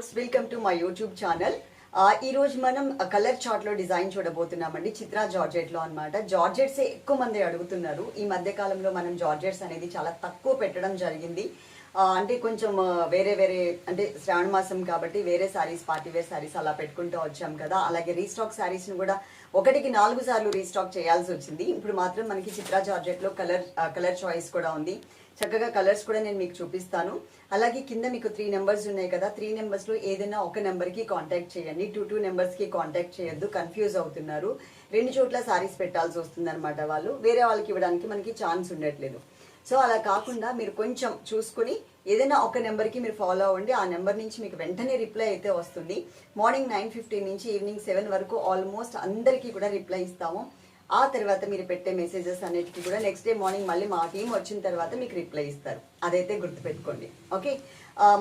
Viewers welcome to my YouTube channel ఈ రోజు మనం కలర్ చాట్లో డిజైన్ చూడబోతున్నామండి. చిత్రా జార్జెట్లో అనమాట జార్జెట్స్ ఎక్కువ మంది అడుగుతున్నారు. ఈ మధ్య కాలంలో మనం జార్జెట్స్ అనేది చాలా తక్కువ పెట్టడం జరిగింది. అంటే కొంచెం వేరే వేరే అంటే శ్రావణ మాసం కాబట్టి వేరే శారీస్ పార్టీ వేర్ సారీస్ అలా పెట్టుకుంటూ వచ్చాం కదా. అలాగే రీస్టాక్ సారీస్ని కూడా ఒకటికి నాలుగు సార్లు రీస్టాక్ చేయాల్సి వచ్చింది. ఇప్పుడు మాత్రం మనకి చిత్రా జార్జెట్లో కలర్ కలర్ చాయిస్ కూడా ఉంది. చక్కగా కలర్స్ కూడా నేను మీకు చూపిస్తాను. అలాగే కింద మీకు త్రీ నెంబర్స్ ఉన్నాయి కదా. త్రీ నెంబర్స్లో ఏదైనా ఒక నెంబర్కి కాంటాక్ట్ చేయండి. టూ టూ నెంబర్స్కి కాంటాక్ట్ చేయొద్దు. కన్ఫ్యూజ్ అవుతున్నారు. రెండు చోట్ల సారీస్ పెట్టాల్సి వస్తుంది అనమాట వాళ్ళు. వేరే వాళ్ళకి ఇవ్వడానికి మనకి ఛాన్స్ ఉండట్లేదు. సో అలా కాకుండా మీరు కొంచెం చూసుకుని ఏదైనా ఒక నెంబర్కి మీరు ఫాలో అవ్వండి. ఆ నెంబర్ నుంచి మీకు వెంటనే రిప్లై అయితే వస్తుంది. మార్నింగ్ నైన్ ఫిఫ్టీన్ నుంచి ఈవినింగ్ సెవెన్ వరకు ఆల్మోస్ట్ అందరికీ కూడా రిప్లై ఇస్తాము. ఆ తర్వాత మీరు పెట్టే మెసేజెస్ అన్నిటికీ కూడా నెక్స్ట్ డే మార్నింగ్ మళ్ళీ మా టీం వచ్చిన తర్వాత మీకు రిప్లై ఇస్తారు. అదైతే గుర్తుపెట్టుకోండి. ఓకే?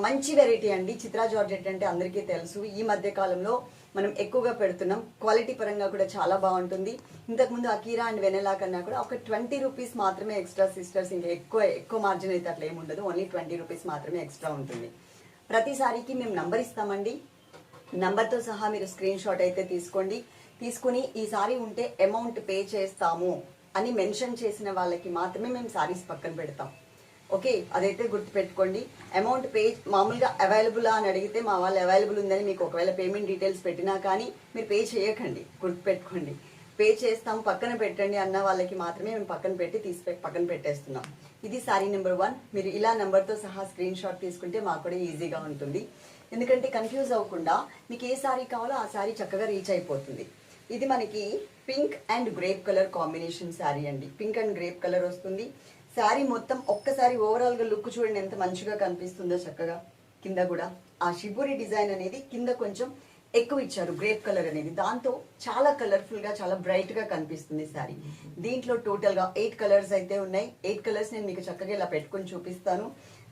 మంచి వెరైటీ అండి. చిత్రా జార్జెట్ అంటే అందరికీ తెలుసు. ఈ మధ్య కాలంలో మనం ఎక్కువగా పెడుతున్నాం. క్వాలిటీ పరంగా కూడా చాలా బాగుంటుంది. ఇంతకుముందు అకీరా అండ్ వెనెలా కన్నా కూడా ఒక ట్వంటీ రూపీస్ మాత్రమే ఎక్స్ట్రా సిస్టర్స్ ఇంకా ఎక్కువ ఎక్కువ మార్జిన్ అయితే అట్లా ఏమి ఉండదు. ఓన్లీ ట్వంటీ రూపీస్ మాత్రమే ఎక్స్ట్రా ఉంటుంది. ప్రతిసారికి మేము నంబర్ ఇస్తామండి. నంబర్తో సహా మీరు స్క్రీన్ షాట్ అయితే తీసుకోండి. తీసుకుని ఈ సారీ ఉంటే అమౌంట్ పే చేస్తాము అని మెన్షన్ చేసిన వాళ్ళకి మాత్రమే మేము సారీస్ పక్కన పెడతాం. ఓకే అదైతే గుర్తుపెట్టుకోండి. అమౌంట్ పే మామూలుగా అవైలబుల్ అని అడిగితే మా వాళ్ళు అవైలబుల్ ఉందని మీకు ఒకవేళ పేమెంట్ డీటెయిల్స్ పెట్టినా కానీ మీరు పే చేయకండి. గుర్తుపెట్టుకోండి. పే చేస్తాం పక్కన పెట్టండి అన్న వాళ్ళకి మాత్రమే మేము పక్కన పెట్టి తీసి పక్కన పెట్టేస్తున్నాం. ఇది సారీ నెంబర్ వన్ మీరు ఇలా నెంబర్తో సహా స్క్రీన్ షాట్ తీసుకుంటే మాకు కూడా ఈజీగా ఉంటుంది. ఎందుకంటే కన్ఫ్యూజ్ అవ్వకుండా మీకు ఏ సారీ కావాలో ఆ సారీ చక్కగా రీచ్ అయిపోతుంది. ఇది మనకి pink and grape colour combination sari అండి. పింక్ అండ్ గ్రేప్ కలర్ వస్తుంది. శారీ మొత్తం ఒక్కసారి ఓవరాల్గా లుక్ చూడండి ఎంత మంచిగా కనిపిస్తుందో చక్కగా. కింద కూడా. ఆ షిబురి డిజైన్ అనేది కింద కొంచెం ఎక్కువ ఇచ్చారు. గ్రేప్ కలర్ అనేది. దాంతో చాలా కలర్ఫుల్గా చాలా బ్రైట్గా కనిపిస్తుంది శారీ దీంట్లో టోటల్గా ఎయిట్ కలర్స్ అయితే ఉన్నాయి. ఎయిట్ కలర్స్ నేను మీకు చక్కగా ఇలా పెట్టుకొని చూపిస్తాను.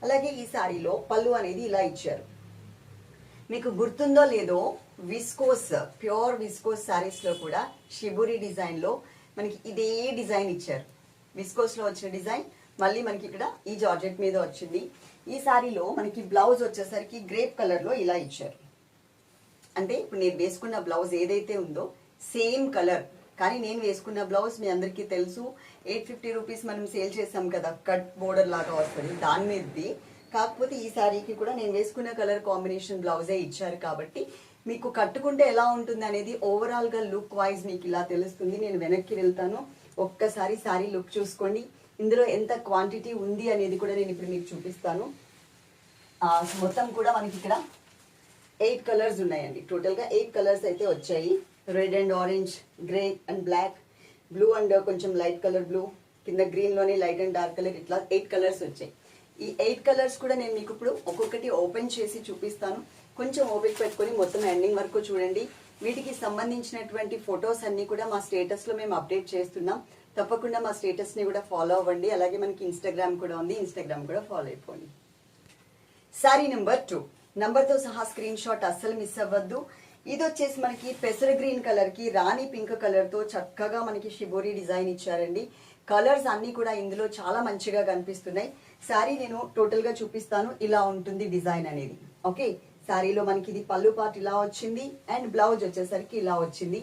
అలాగే ఈ శారీలో పళ్ళు అనేది ఇలా ఇచ్చారు. మీకు గుర్తుందో లేదో విస్కోస్ ప్యూర్ విస్కోస్ శారీస్లో కూడా షిబురి డిజైన్లో మనకి ఇదే డిజైన్ ఇచ్చారు. విస్కోస్లో వచ్చిన డిజైన్ మళ్ళీ మనకి ఇక్కడ ఈ జార్జెట్ మీద వచ్చింది. ఈ శారీలో మనకి బ్లౌజ్ వచ్చేసరికి గ్రేప్ కలర్లో ఇలా ఇచ్చారు. అంటే ఇప్పుడు నేను వేసుకున్న బ్లౌజ్ ఏదైతే ఉందో సేమ్ కలర్. కానీ నేను వేసుకున్న బ్లౌజ్ మీ అందరికీ తెలుసు ఎయిట్ ఫిఫ్టీ రూపీస్ మనం సేల్ చేసాం కదా కట్ బోర్డర్ లాగా వస్తుంది దాని మీదది కాకపోతే ఈ శారీకి కూడా నేను వేసుకున్న కలర్ కాంబినేషన్ బ్లౌజే ఇచ్చారు కాబట్టి మీకు కట్టుకుంటే ఎలా ఉంటుంది అనేది ఓవరాల్గా లుక్ వైజ్ మీకు ఇలా తెలుస్తుంది. నేను వెనక్కి వెళ్తాను. ఒక్కసారి శారీ లుక్ చూసుకోండి. ఇందులో ఎంత క్వాంటిటీ ఉంది అనేది కూడా నేను ఇప్పుడు మీకు చూపిస్తాను. మొత్తం కూడా మనకి ఇక్కడ ఎయిట్ కలర్స్ ఉన్నాయండి. టోటల్గా ఎయిట్ కలర్స్ అయితే వచ్చాయి. Red and orange grey and black blue and కొంచెం లైట్ కలర్ బ్లూ కింద గ్రీన్లోనే లైట్ అండ్ డార్క్ కలర్ ఇట్లా ఎయిట్ కలర్స్ వచ్చాయి. ఈ ఎయిట్ కలర్స్ కూడా నేను మీకు ఇప్పుడు ఒక్కొక్కటి ఓపెన్ చేసి చూపిస్తాను. కొంచెం ఓపిక పెట్టుకొని మొత్తం ఎండింగ్ వరకు చూడండి. వీటికి సంబంధించినటువంటి ఫొటోస్ అన్ని కూడా మా స్టేటస్లో మేము అప్డేట్ చేస్తున్నాం. తప్పకుండా మా స్టేటస్ని కూడా ఫాలో అవ్వండి. అలాగే మనకి ఇన్స్టాగ్రామ్ కూడా ఉంది. ఇన్స్టాగ్రామ్ కూడా ఫాలో అయిపోండి. సారీ నెంబర్ టూ నంబర్తో సహా స్క్రీన్ షాట్ అస్సలు మిస్ అవ్వద్దు. ఇది వచ్చేసి మనకి పెసర గ్రీన్ కలర్కి రాణి పింక్ కలర్తో చక్కగా మనకి షిబోరి డిజైన్ ఇచ్చారండి. కలర్స్ అన్ని కూడా ఇందులో చాలా మంచిగా కనిపిస్తున్నాయి. శారీ నేను టోటల్గా చూపిస్తాను. ఇలా ఉంటుంది డిజైన్ అనేది. ఓకే శారీలో మనకి ఇది పళ్ళు పార్ట్ ఇలా వచ్చింది అండ్ బ్లౌజ్ వచ్చేసరికి ఇలా వచ్చింది.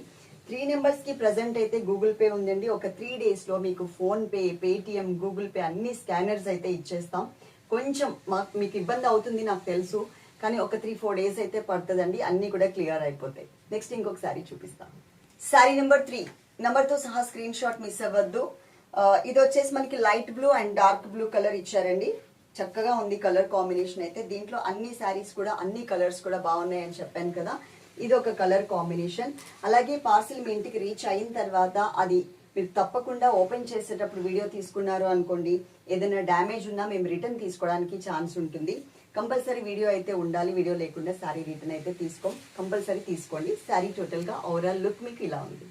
త్రీ నెంబర్స్కి ప్రెసెంట్ అయితే గూగుల్ పే ఉందండి. ఒక త్రీ డేస్లో మీకు PhonePe Paytm Google Pay అన్ని స్కానర్స్ అయితే ఇచ్చేస్తాం. కొంచెం మాకు మీకు ఇబ్బంది అవుతుంది నాకు తెలుసు కానీ ఒక త్రీ ఫోర్ డేస్ అయితే పడుతుందండి. అన్ని కూడా క్లియర్ అయిపోతాయి. నెక్స్ట్ ఇంకొక శారీ చూపిస్తాం. శారీ నెంబర్ త్రీ నెంబర్తో సహా స్క్రీన్ షాట్ మిస్ అవ్వద్దు uh, ఇది వచ్చేసి మనకి light blue and dark blue colour ఇచ్చారండి. చక్కగా ఉంది కలర్ కాంబినేషన్ అయితే. దీంట్లో అన్ని శారీస్ కూడా అన్ని కలర్స్ కూడా బాగున్నాయని చెప్పాను కదా. ఇది ఒక కలర్ కాంబినేషన్. అలాగే పార్సిల్ మీ ఇంటికి రీచ్ అయిన తర్వాత అది మీరు తప్పకుండా ఓపెన్ చేసేటప్పుడు వీడియో తీసుకున్నారు అనుకోండి ఏదైనా డ్యామేజ్ ఉన్నా మేము రిటర్న్ తీసుకోవడానికి ఛాన్స్ ఉంటుంది. కంపల్సరీ వీడియో అయితే ఉండాలి వీడియో లేకుండా శారీ రిటర్న్ అయితే తీసుకోం. కంపల్సరీ తీసుకోండి. శారీ టోటల్గా ఓవరాల్ లుక్ మీకు ఇలా ఉంది.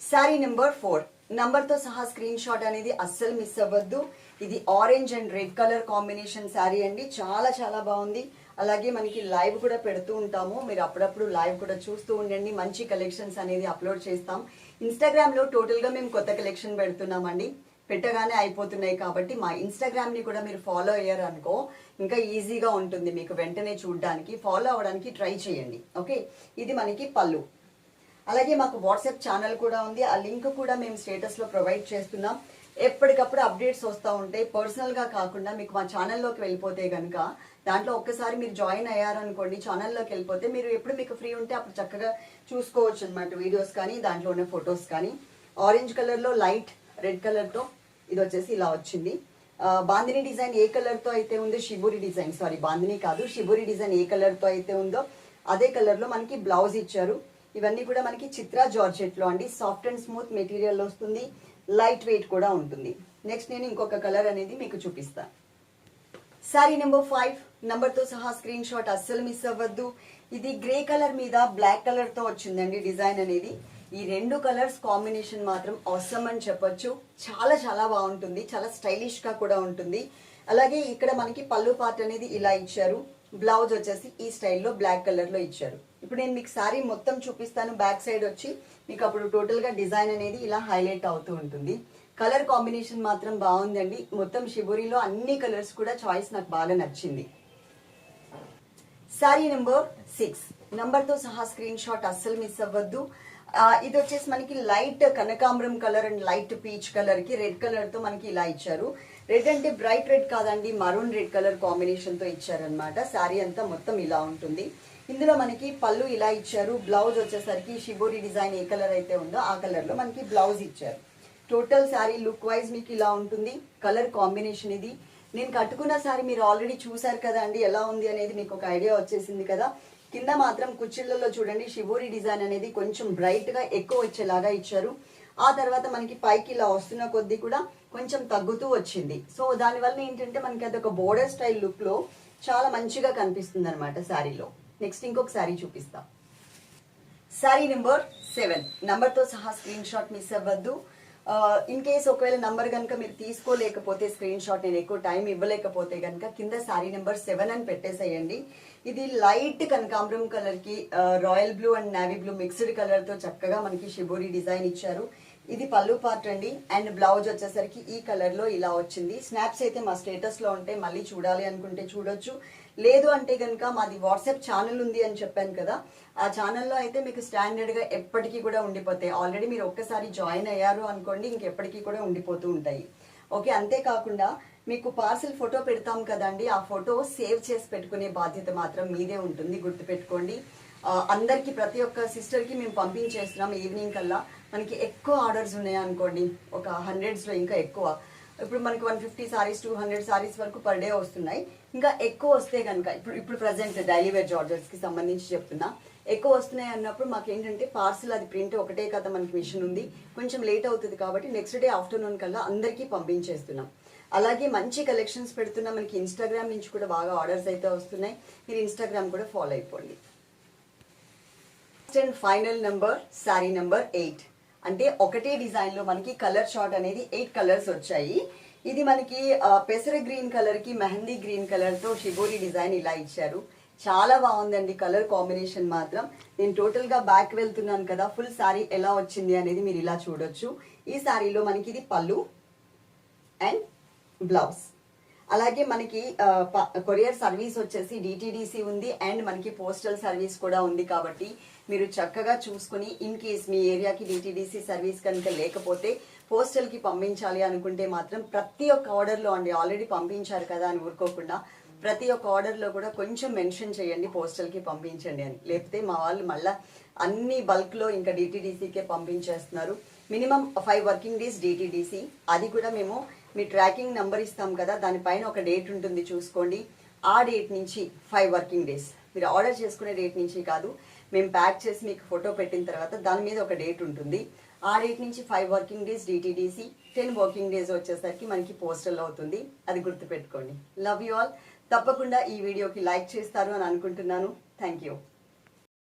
Sari number four. నంబర్తో సహా స్క్రీన్ షాట్ అనేది అస్సలు మిస్ అవ్వద్దు. ఇది orange and red colour combination sari అండి. చాలా చాలా బాగుంది. అలాగే మనకి లైవ్ కూడా పెడుతూ ఉంటాము. మీరు అప్పుడప్పుడు లైవ్ కూడా చూస్తూ ఉండండి. మంచి కలెక్షన్స్ అనేది అప్లోడ్ చేస్తాం. ఇన్స్టాగ్రామ్లో టోటల్గా మేము కొత్త కలెక్షన్ పెడుతున్నామండి. పెట్టగానే అయిపోతున్నాయి కాబట్టి మా ఇన్స్టాగ్రామ్ని కూడా మీరు ఫాలో అయ్యారనుకో ఇంకా ఈజీగా ఉంటుంది. మీకు వెంటనే చూడడానికి ఫాలో అవ్వడానికి ట్రై చేయండి. ఓకే ఇది మనకి పళ్ళు. అలాగే మాకు వాట్సాప్ ఛానల్ కూడా ఉంది. ఆ లింక్ కూడా మేము స్టేటస్లో ప్రొవైడ్ చేస్తున్నాం. ఎప్పటికప్పుడు అప్డేట్స్ వస్తూ ఉంటాయి. పర్సనల్గా కాకుండా మీకు మా ఛానల్లోకి వెళ్ళిపోతే కనుక దాంట్లో ఒక్కసారి మీరు జాయిన్ అయ్యారనుకోండి ఛానల్లోకి వెళ్ళిపోతే మీరు ఎప్పుడు మీకు ఫ్రీ ఉంటే అప్పుడు చక్కగా చూసుకోవచ్చు అనమాట వీడియోస్ కానీ దాంట్లో ఉన్న ఫొటోస్ కానీ. ఆరెంజ్ కలర్లో లైట్ రెడ్ కలర్తో ఇది వచ్చేసి ఇలా వచ్చింది. బాందిని డిజైన్ ఏ కలర్తో అయితే ఉందో షిబురి డిజైన్ సారీ బాందిని కాదు షిబురి డిజైన్ ఏ కలర్తో అయితే ఉందో అదే కలర్లో మనకి బ్లౌజ్ ఇచ్చారు. ఇవన్నీ కూడా మనకి చిత్రా జార్జెట్లో అండి. సాఫ్ట్ అండ్ స్మూత్ మెటీరియల్ వస్తుంది. లైట్ వెయిట్ కూడా ఉంటుంది. నెక్స్ట్ నేను ఇంకొక కలర్ అనేది మీకు చూపిస్తాను సారీ నెంబర్ ఫైవ్ నంబర్తో సహా స్క్రీన్ షాట్ అస్సలు మిస్ అవ్వద్దు. ఇది గ్రే కలర్ మీద బ్లాక్ కలర్తో వచ్చిందండి డిజైన్ అనేది. ఈ రెండు కలర్స్ కాంబినేషన్ మాత్రం అవసరం అని చెప్పొచ్చు. చాలా చాలా బాగుంటుంది. చాలా స్టైలిష్గా కూడా ఉంటుంది. అలాగే ఇక్కడ మనకి పళ్ళు పార్ట్ అనేది ఇలా ఇచ్చారు. బ్లౌజ్ వచ్చేసి ఈ స్టైల్లో బ్లాక్ కలర్లో ఇచ్చారు. ఇప్పుడు నేను మీకు సారీ మొత్తం చూపిస్తాను. బ్యాక్ సైడ్ వచ్చి మీకు అప్పుడు టోటల్గా డిజైన్ అనేది ఇలా హైలైట్ అవుతూ ఉంటుంది. కలర్ కాంబినేషన్ మాత్రం బాగుందండి. మొత్తం షిబురిలో అన్ని కలర్స్ కూడా చాయిస్ నాకు బాగా నచ్చింది. సారీ నెంబర్ సిక్స్ నంబర్తో సహా స్క్రీన్ షాట్ అస్సలు మిస్ అవ్వద్దు. ఇది వచ్చేసి మనకి లైట్ కనకాంబరం కలర్ అండ్ లైట్ పీచ్ కలర్కి రెడ్ కలర్తో మనకి ఇలా ఇచ్చారు. రెడ్ అంటే బ్రైట్ రెడ్ కాదండి మరూన్ రెడ్ కలర్ కాంబినేషన్తో ఇచ్చారనమాట శారీ అంతా మొత్తం ఇలా ఉంటుంది. ఇందులో మనకి పళ్ళు ఇలా ఇచ్చారు. బ్లౌజ్ వచ్చేసరికి షిబోరి డిజైన్ ఏ కలర్ అయితే ఉందో ఆ కలర్లో మనకి బ్లౌజ్ ఇచ్చారు. టోటల్ శారీ లుక్ వైజ్ మీకు ఇలా ఉంటుంది. కలర్ కాంబినేషన్ ఇది. నేను కట్టుకున్న శారీ మీరు ఆల్రెడీ చూసారు కదా అండి ఎలా ఉంది అనేది మీకు ఒక ఐడియా వచ్చేసింది కదా. కింద మాత్రం కుచ్చిళ్ళలో చూడండి షిబోరి డిజైన్ అనేది కొంచెం బ్రైట్గా ఎక్కువ వచ్చేలాగా ఇచ్చారు. ఆ తర్వాత మనకి పైకి ఇలా వస్తున్న కొద్దీ కూడా కొంచెం తగ్గుతూ వచ్చింది. సో దానివల్ల ఏంటంటే మనకి అది ఒక బోర్డర్ స్టైల్ లుక్లో చాలా మంచిగా కనిపిస్తుంది అనమాట శారీలో. నెక్స్ట్ ఇంకొక శారీ చూపిస్తా. Sari number seven. నంబర్తో సహా స్క్రీన్ షాట్ మిస్ అవ్వద్దు. ఇన్ కేస్ ఒకవేళ నంబర్ కనుక మీరు తీసుకోలేకపోతే స్క్రీన్ షాట్ నేను ఎక్కువ టైం ఇవ్వలేకపోతే కనుక కింద శారీ నెంబర్ సెవెన్ అని పెట్టేసేయండి. ఇది లైట్ కనకాంబరం కలర్కి royal blue and navy blue mixed కలర్తో చక్కగా మనకి షిబోరి డిజైన్ ఇచ్చారు. ఇది పళ్ళు పార్ట్ అండి. అండ్ బ్లౌజ్ వచ్చేసరికి ఈ కలర్లో ఇలా వచ్చింది. స్నాప్స్ అయితే మా స్టేటస్లో ఉంటే మళ్ళీ చూడాలి అనుకుంటే చూడొచ్చు. లేదు అంటే కనుక మాది వాట్సాప్ ఛానల్ ఉంది అని చెప్పాను కదా. ఆ ఛానల్లో అయితే మీకు స్టాండర్డ్గా ఎప్పటికీ కూడా ఉండిపోతాయి. ఆల్రెడీ మీరు ఒక్కసారి జాయిన్ అయ్యారు అనుకోండి ఇంకెప్పటికీ కూడా ఉండిపోతూ ఉంటాయి. ఓకే అంతేకాకుండా మీకు పార్సిల్ ఫోటో పెడతాం కదండి. ఆ ఫోటో సేవ్ చేసి పెట్టుకునే బాధ్యత మాత్రం మీదే ఉంటుంది. గుర్తుపెట్టుకోండి. అందరికి ప్రతి ఒక్క సిస్టర్కి మేము పంపించేస్తున్నాం ఈవినింగ్ కల్లా. మనకి ఎక్కువ ఆర్డర్స్ ఉన్నాయి అనుకోండి. ఒక హండ్రెడ్స్లో ఇంకా ఎక్కువ. ఇప్పుడు మనకి one fifty saris two hundred saris వరకు పర్ డే వస్తున్నాయి. ఇంకా ఎక్కువ వస్తే కనుక ఇప్పుడు ఇప్పుడు ప్రజెంట్ డైలీ వేర్ జార్జర్స్కి సంబంధించి చెప్తున్నా. ఎక్కువ వస్తున్నాయి అన్నప్పుడు మాకు ఏంటంటే పార్సిల్ అది ప్రింట్ ఒకటే కదా మనకి మిషన్ ఉంది. కొంచెం లేట్ అవుతుంది కాబట్టి నెక్స్ట్ డే ఆఫ్టర్నూన్ కల్లా అందరికీ పంపించేస్తున్నాం. అలాగే మంచి కలెక్షన్స్ పెడుతున్నా మనకి ఇన్స్టాగ్రామ్ నుంచి కూడా బాగా ఆర్డర్స్ అయితే వస్తున్నాయి. మీరు ఇన్స్టాగ్రామ్ కూడా ఫాలో అయిపోండి. And final number sari number eight అంటే ఒకటే డిజైన్లో మనకి కలర్ షార్ట్ అనేది ఎయిట్ కలర్స్ వచ్చాయి. ఇది మనకి పెసర గ్రీన్ కలర్కి మెహందీ గ్రీన్ కలర్తో షిబోరి డిజైన్ ఇలా ఇచ్చారు. చాలా బాగుందండి కలర్ కాంబినేషన్ మాత్రం. నేను టోటల్గా బ్యాక్ వెళ్తున్నాను కదా ఫుల్ శారీ ఎలా వచ్చింది అనేది మీరు ఇలా చూడొచ్చు. ఈ శారీలో మనకి ఇది పళ్ళు అండ్ బ్లౌజ్ అలాగే మనకి ప- కొరియర్ సర్వీస్ వచ్చేసి డిటీడీసీ ఉంది అండ్ మనకి పోస్టల్ సర్వీస్ కూడా ఉంది కాబట్టి మీరు చక్కగా చూసుకుని ఇన్ కేస్ మీ ఏరియాకి డిటీడీసీ సర్వీస్ కనుక లేకపోతే పోస్టల్కి పంపించాలి అనుకుంటే మాత్రం ప్రతి ఒక్క ఆర్డర్లో అండి ఆల్రెడీ పంపించారు కదా అని ఊరుకోకుండా ప్రతి ఒక్క ఆర్డర్లో కూడా కొంచెం మెన్షన్ చేయండి పోస్టల్కి పంపించండి అని. లేకపోతే మా వాళ్ళు మళ్ళా అన్ని బల్క్లో ఇంకా డిటీడీసీకే పంపించేస్తున్నారు. Minimum five working days DTDC అది కూడా మేము మీ ట్రాకింగ్ నెంబర్ ఇస్తాం కదా దానిపైన ఒక డేట్ ఉంటుంది చూసుకోండి. ఆ డేట్ నుంచి ఫైవ్ వర్కింగ్ డేస్ మీరు ఆర్డర్ చేసుకునే డేట్ నుంచి కాదు మేము ప్యాక్ చేసి మీకు ఫోటో పెట్టిన తర్వాత దాని మీద ఒక డేట్ ఉంటుంది. ఆ డేట్ నుంచి five working days DTDC ten working days వచ్చేసరికి మనకి పోస్టల్ అవుతుంది. అది గుర్తుపెట్టుకోండి. లవ్ యూ ఆల్ తప్పకుండా ఈ వీడియోకి లైక్ చేస్తారు అని అనుకుంటున్నాను. Thank you